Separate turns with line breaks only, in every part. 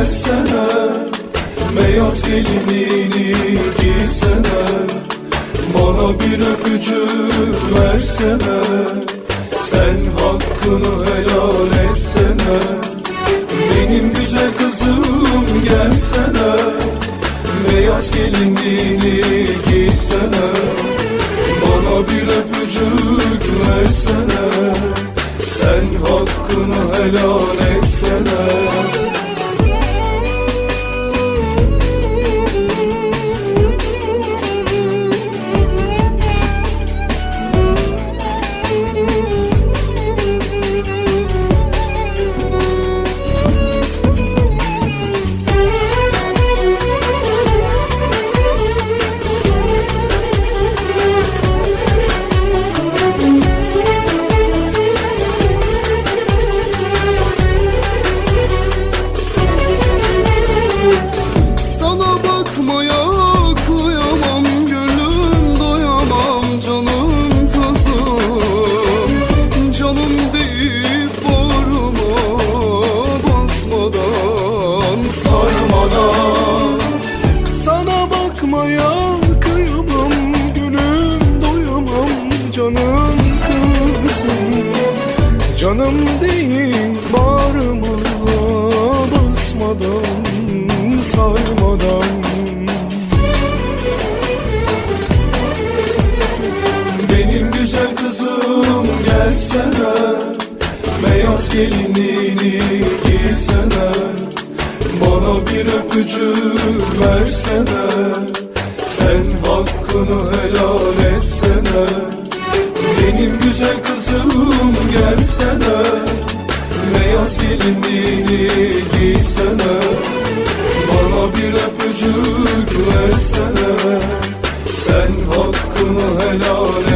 gelsene Beyaz gelinini giysene Bana bir öpücük versene Sen hakkını helal etsene. Benim güzel kızım gelsene Beyaz gelinini giysene Bana bir öpücük versene Sen hakkını helal versene. Bana bir öpücük versene. Sen hakkını helal
et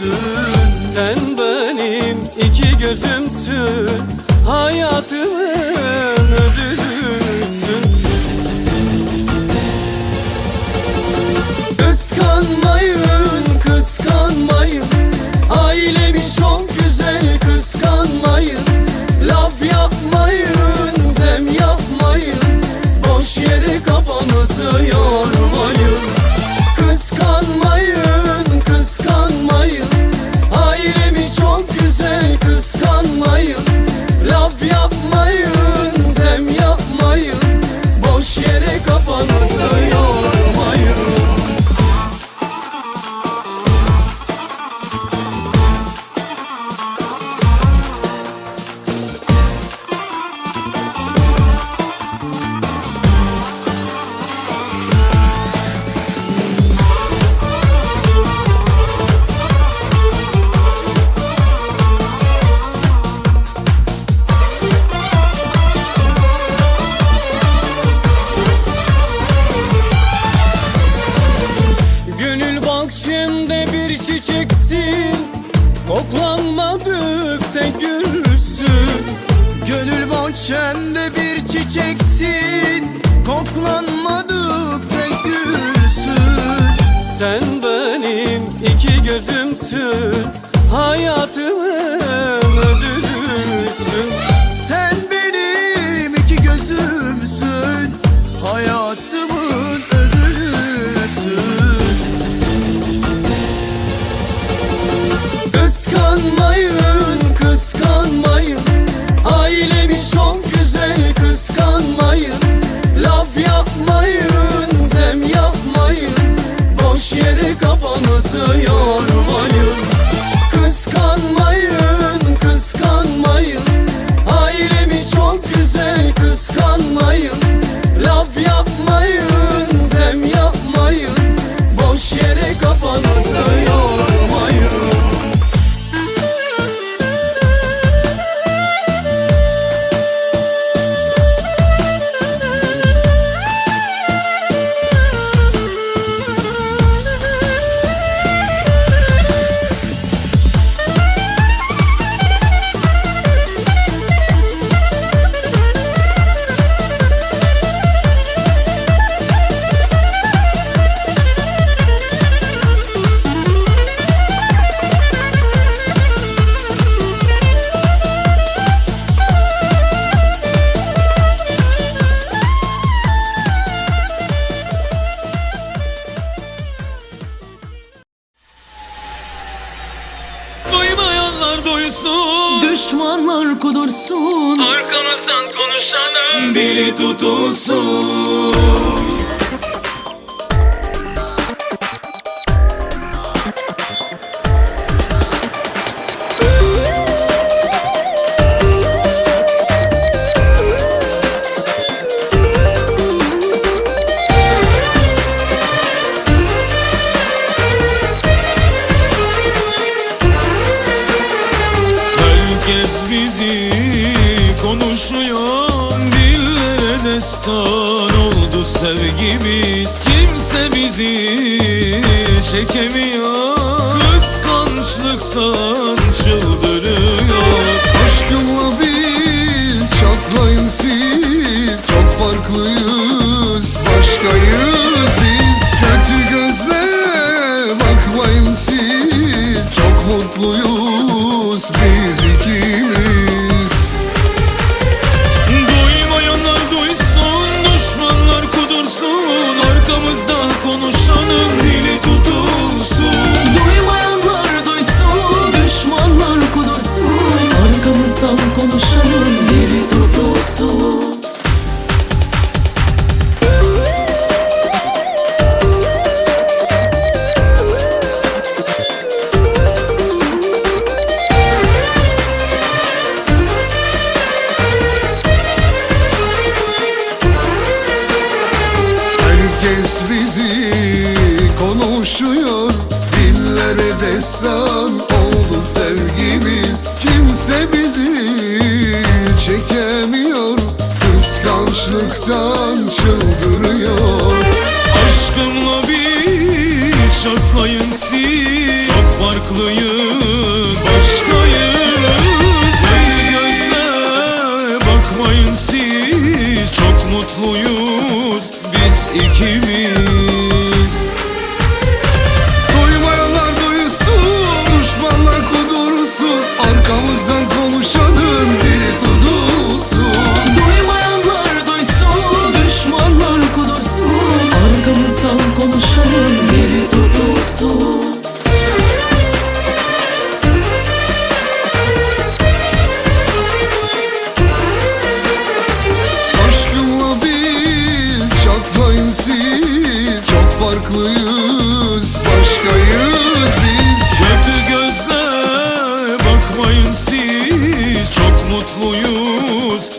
gözümsün Sen benim iki gözümsün. Hayatımın ödülüsün.
Kıskanmayın, kıskanmayın. Ailemi çok güzel kıskanmayın. Laf yapmayın, zem yapmayın. Boş yere kafanızı yormayın.
kimse bizi çekemiyor. Kıskançlıktan çıldırıyor.
Aşkımla biz çatlayın siz. Destan oldu sevgimiz. Kimse bizi çekemiyor. Kıskançlıktan çıldırıyor.
Aşkımla
bir çatlayın siz. Çok farklıyız.
sensiz çok mutluyuz.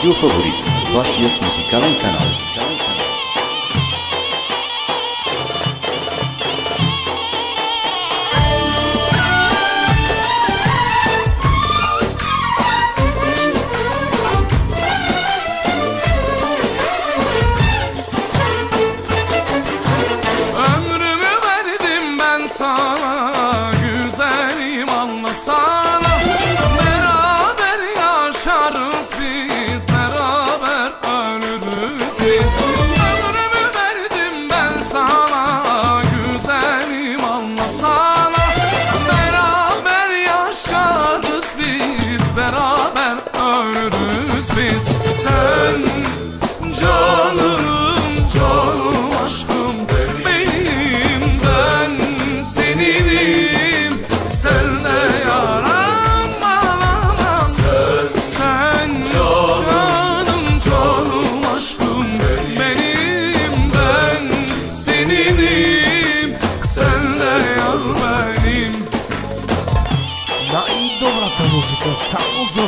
Vídeo favorito.
Podcast musical em canal.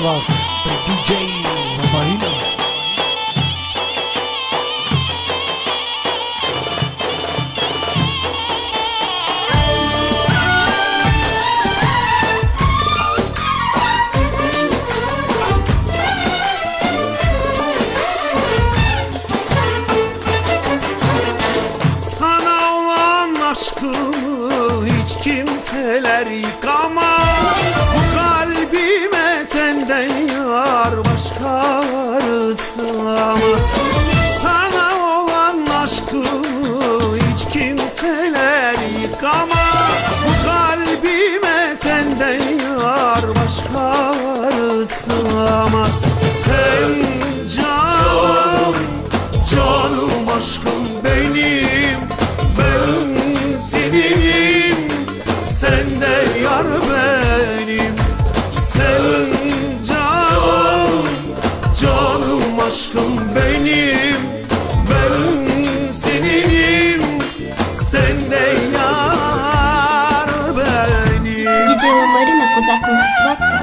Cuevas, the DJ Marina. yar sığamaz Sen canım, canım aşkım benim Ben seninim, sen de yar benim.
Sen canım, canım aşkım benim Ben seninim, sen de yar benim. Gece yolları uzak uzak bak da